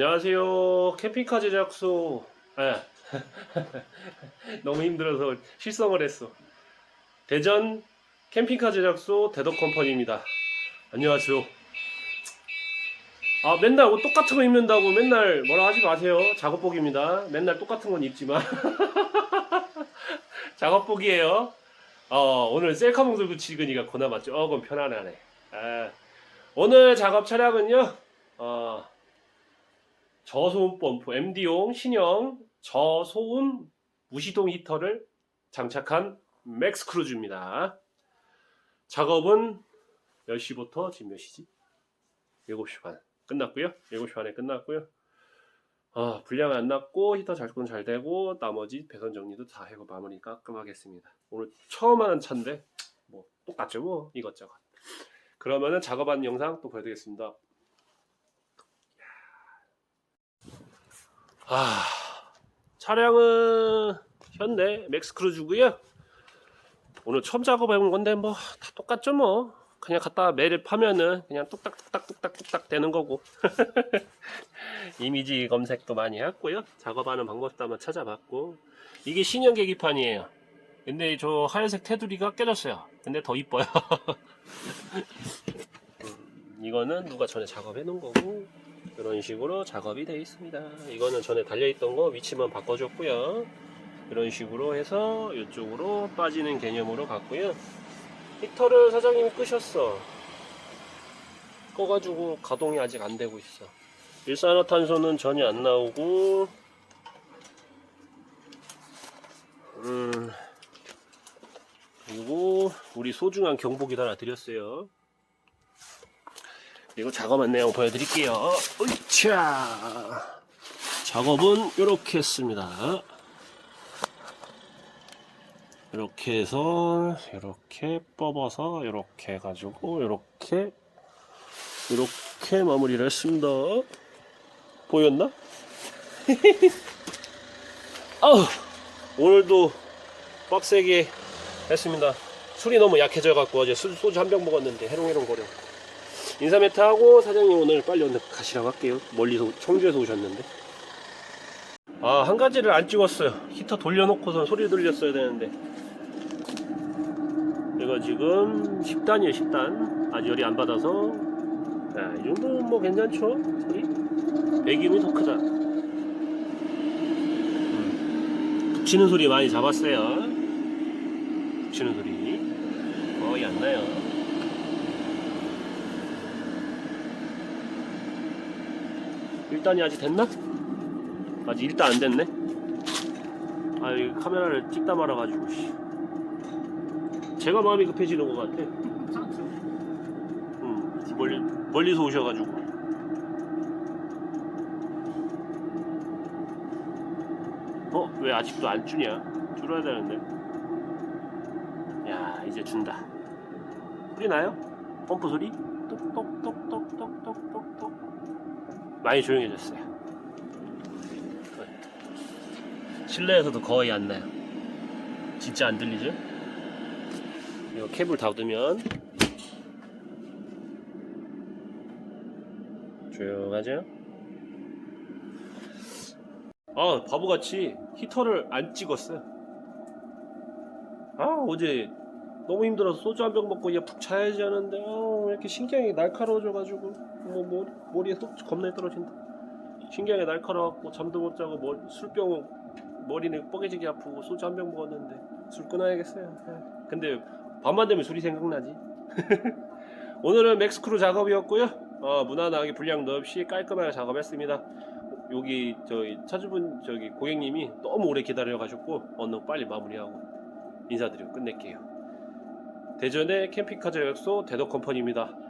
안녕하세요. 캠핑카 제작소. 예. 너무 힘들어서 실성을 했어. 대전 캠핑카 제작소 대덕컴퍼니입니다. 안녕하세요. 아, 맨날 옷 똑같은 거 입는다고 맨날 뭐라 하지 마세요. 작업복입니다. 맨날 똑같은 건 입지만. 작업복이에요. 어, 오늘 셀카봉 들고 찍으니까 그나마 조금 편안하네. 아, 오늘 작업 차량은요, 어, 저소음 펌프 MD용 신형 저소음 무시동 히터를 장착한 맥스 크루즈입니다. 작업은 10시부터 지금 몇 시지? 7시 반 끝났고요. 7시 반에 끝났고요. 아, 불량 안 났고 히터 작동 잘 되고 나머지 배선 정리도 다 해고 마무리 깔끔하게 했습니다. 오늘 처음 하는 차인데 뭐 똑같죠 뭐 이것저것. 그러면은 작업한 영상 또 보여드리겠습니다. 아, 차량은 현대 맥스크루즈고요. 오늘 처음 작업해본 건데 뭐 다 똑같죠 뭐. 그냥 갖다 매를 파면은 그냥 뚝딱뚝딱 뚝딱뚝딱 되는 거고. 이미지 검색도 많이 했고요. 작업하는 방법도 한번 찾아봤고. 이게 신형 계기판이에요. 근데 저 하얀색 테두리가 깨졌어요. 근데 더 이뻐요. 음, 이거는 누가 전에 작업해 놓은 거고 이런 식으로 작업이 되어 있습니다. 이거는 전에 달려있던 거 위치만 바꿔줬고요. 이런 식으로 해서 이쪽으로 빠지는 개념으로 갔고요. 히터를 사장님이 끄셨어. 꺼가지고 가동이 아직 안 되고 있어. 일산화탄소는 전혀 안 나오고, 음, 그리고 우리 소중한 경보기도 하나 드렸어요. 그리고 작업 안내용 보여드릴게요. 으차! 작업은 이렇게 했습니다. 이렇게 해서 이렇게 뽑아서 이렇게 해가지고 이렇게 이렇게 마무리를 했습니다. 보였나? 아우 오늘도 빡세게 했습니다. 술이 너무 약해져 갖고 어제 술- 소주 한 병 먹었는데 해롱해롱 거려. 인사매트 하고 사장님 오늘 빨리 오늘 가시라고 할게요. 멀리서 청주에서 오셨는데. 아 한 가지를 안 찍었어요. 히터 돌려놓고선 소리 들렸어야 되는데. 이거 지금 10단이에요 10단. 아직 열이 안 받아서. 자, 이 정도면 뭐 괜찮죠? 소리? 배기음이 더 크다. 음, 북치는 소리 많이 잡았어요. 북치는 소리 거의 안 나요. 일단이 아직 됐나? 아직 일단 안 됐네. 아, 이 카메라를 찍다 말아가지고, 씨. 제가 마음이 급해지는 것 같아. 음, 멀리, 멀리서 오셔가지고. 어? 왜 아직도 안 주냐? 줄어야 되는데. 야, 이제 준다. 소리 나요? 펌프 소리? 똑똑똑똑똑똑똑똑. 많이 조용해졌어요. 실내에서도 거의 안 나요. 진짜 안 들리죠? 이거 케이블 닫으면 조용하죠? 아 바보같이 히터를 안 찍었어요. 아 어제 너무 힘들어서 소주 한 병 먹고 이제 푹 자야지 하는데 아, 왜 이렇게 신경이 날카로워져가지고 뭐 머리, 머리에 속 겁나 떨어진다. 신경이 날카로워갖고 잠도 못 자고 머 술병 머리는 뻐개지게 아프고 소주 한 병 먹었는데 술 끊어야겠어요. 예. 근데 밤만 되면 술이 생각나지. 오늘은 맥스크루 작업이었고요. 어, 무난하게 불량도 없이 깔끔하게 작업했습니다. 여기 저희 차주분 저기 고객님이 너무 오래 기다려가지고 오늘 빨리 마무리하고 인사드리고 끝낼게요. 대전의 캠핑카 제약소 대덕컴퍼니입니다.